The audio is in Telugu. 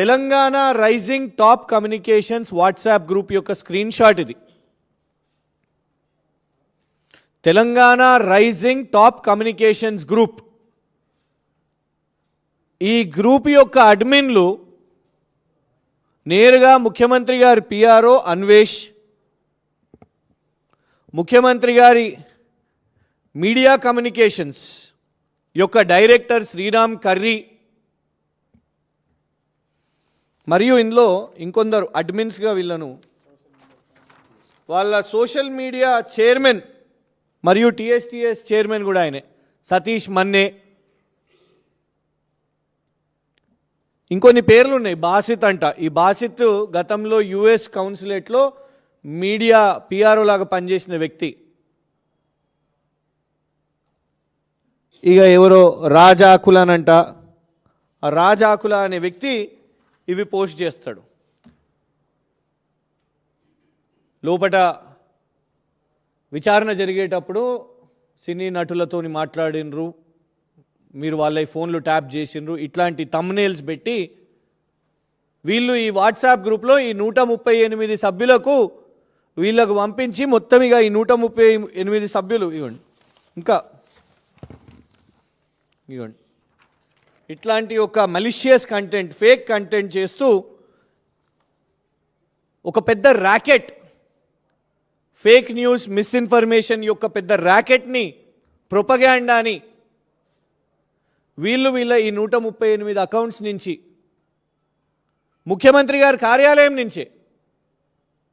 Telangana rising top communications WhatsApp group యొక్క స్క్రీన్ షాట్ ఇది. Telangana rising top communications group. ఈ గ్రూప్ యొక్క అడ్మిన్లు నేరుగా ముఖ్యమంత్రి గారి పిఆర్ఓ అన్వేష్ ముఖ్యమంత్రి గారి మీడియా కమ్యూనికేషన్స్ యొక్క డైరెక్టర్ శ్రీరామ్ కర్రీ మరియు ఇందులో ఇంకొందరు అడ్మిన్స్గా వీళ్ళను. వాళ్ళ సోషల్ మీడియా చైర్మన్ మరియు టీఎస్టీఎస్ చైర్మన్ కూడా ఆయనే. సతీష్ మన్నే. ఇంకొన్ని పేర్లు ఉన్నాయి. బాసిత్ అంట. ఈ బాసిత్ గతంలో యుఎస్ కౌన్సిలేట్లో మీడియా పిఆర్ఓ లాగా పనిచేసిన వ్యక్తి. ఇక ఎవరో రాజాకులనంట. ఆ రాజాకుల అనే వ్యక్తి ఇవి పోస్ట్ చేస్తాడు. లోపట విచారణ జరిగేటప్పుడు సినీ నటులతోని మాట్లాడినరు. మీరు వాళ్ళ ఫోన్లు ట్యాప్ చేసిండ్రు ఇట్లాంటి తమ్నేల్స్ పెట్టి వీళ్ళు ఈ వాట్సాప్ గ్రూప్లో ఈ నూట ముప్పై ఎనిమిది సభ్యులకు వీళ్ళకు పంపించి మొత్తం ఇక ఈ నూట ముప్పై ఎనిమిది సభ్యులు ఇవ్వండి. ఇంకా ఇవ్వండి. ఇట్లాంటి ఒక మలిషియస్ కంటెంట్ ఫేక్ కంటెంట్ చేస్తూ ఒక పెద్ద ర్యాకెట్ ఫేక్ న్యూస్ మిస్ఇన్ఫర్మేషన్ యొక్క పెద్ద ర్యాకెట్ని ప్రొపగాండాని వీళ్ళు వీళ్ళ ఈ నూట ముప్పై ఎనిమిది అకౌంట్స్ నుంచి ముఖ్యమంత్రి గారి కార్యాలయం నుంచే